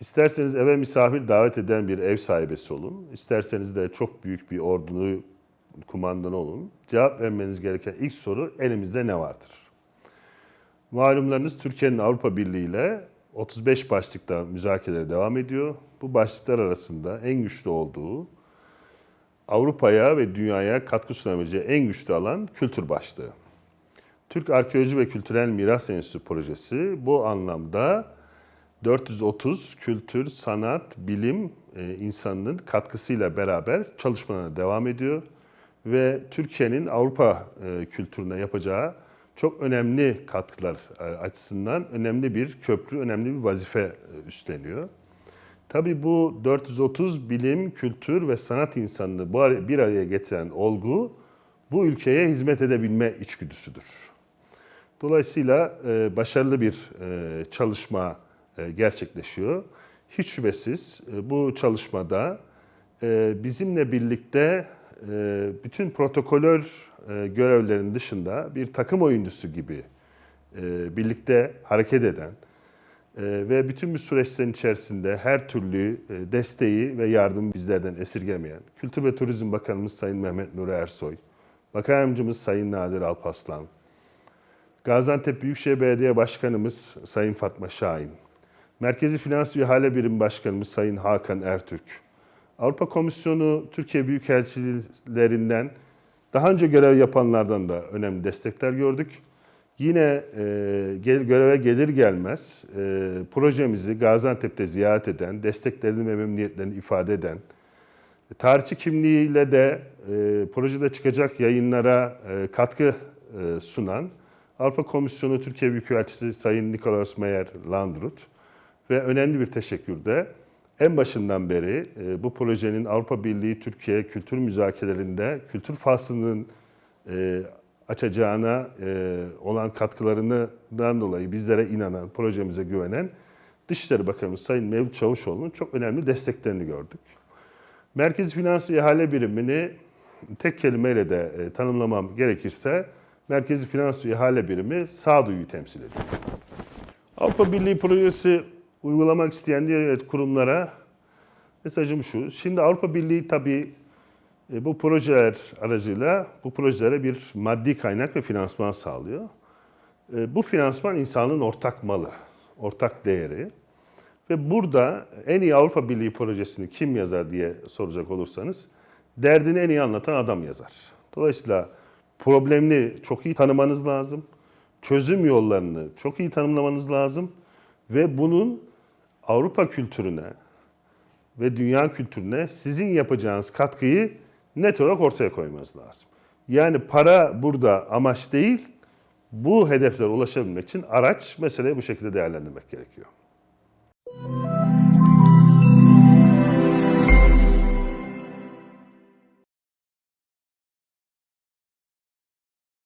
İsterseniz eve misafir davet eden bir ev sahibesi olun. İsterseniz de çok büyük bir ordunu kumandanı olun. Cevap vermeniz gereken ilk soru elimizde ne vardır? Malumlarınız Türkiye'nin Avrupa Birliği ile 35 başlıkta müzakereleri devam ediyor. Bu başlıklar arasında en güçlü olduğu Avrupa'ya ve dünyaya katkı sunabileceği en güçlü alan kültür başlığı. Türk Arkeoloji ve Kültürel Miras Enstitüsü projesi bu anlamda 430 kültür, sanat, bilim e, insanının katkısıyla beraber çalışmalarına devam ediyor. Ve Türkiye'nin Avrupa e, kültürüne yapacağı çok önemli katkılar e, açısından önemli bir köprü, önemli bir vazife üstleniyor. Tabii bu 430 bilim, kültür ve sanat insanını bir araya getiren olgu bu ülkeye hizmet edebilme içgüdüsüdür. Dolayısıyla başarılı bir çalışma gerçekleşiyor. Hiç şüphesiz e, bu çalışmada e, bizimle birlikte e, bütün protokolör e, görevlerin dışında bir takım oyuncusu gibi e, birlikte hareket eden e, ve bütün bu süreçlerin içerisinde her türlü e, desteği ve yardımı bizlerden esirgemeyen Kültür ve Turizm Bakanımız Sayın Mehmet Nuri Ersoy, Bakan Yardımcımız Sayın Nadir Alpaslan, Gaziantep Büyükşehir Belediye Başkanımız Sayın Fatma Şahin, Merkezi Finans ve İhale Birim Başkanımız Sayın Hakan Ertürk, Avrupa Komisyonu Türkiye Büyükelçilerinden daha önce görev yapanlardan da önemli destekler gördük. Yine e, gel, göreve gelir gelmez e, projemizi Gaziantep'te ziyaret eden, desteklerini ve memnuniyetlerini ifade eden, tarihçi kimliğiyle de e, projede çıkacak yayınlara e, katkı e, sunan Avrupa Komisyonu Türkiye Büyükelçisi Sayın Nikolaus Meyer Landrut ve önemli bir teşekkür de en başından beri e, bu projenin Avrupa Birliği Türkiye kültür müzakerelerinde kültür faslının e, açacağına e, olan katkılarından dolayı bizlere inanan, projemize güvenen Dışişleri Bakanımız Sayın Mevlüt Çavuşoğlu'nun çok önemli desteklerini gördük. Merkez Finans İhale Birimini tek kelimeyle de e, tanımlamam gerekirse Merkezi Finans İhale Birimi sağduyuyu temsil ediyor. Avrupa Birliği projesi uygulamak isteyen diğer kurumlara mesajım şu. Şimdi Avrupa Birliği tabii e, bu projeler aracıyla bu projelere bir maddi kaynak ve finansman sağlıyor. E, Bu finansman insanın ortak malı, ortak değeri. Ve burada en iyi Avrupa Birliği projesini kim yazar diye soracak olursanız derdini en iyi anlatan adam yazar. Dolayısıyla problemini çok iyi tanımanız lazım. Çözüm yollarını çok iyi tanımlamanız lazım ve bunun Avrupa kültürüne ve dünya kültürüne sizin yapacağınız katkıyı net olarak ortaya koymanız lazım. Yani para burada amaç değil, bu hedeflere ulaşabilmek için araç meseleyi bu şekilde değerlendirmek gerekiyor.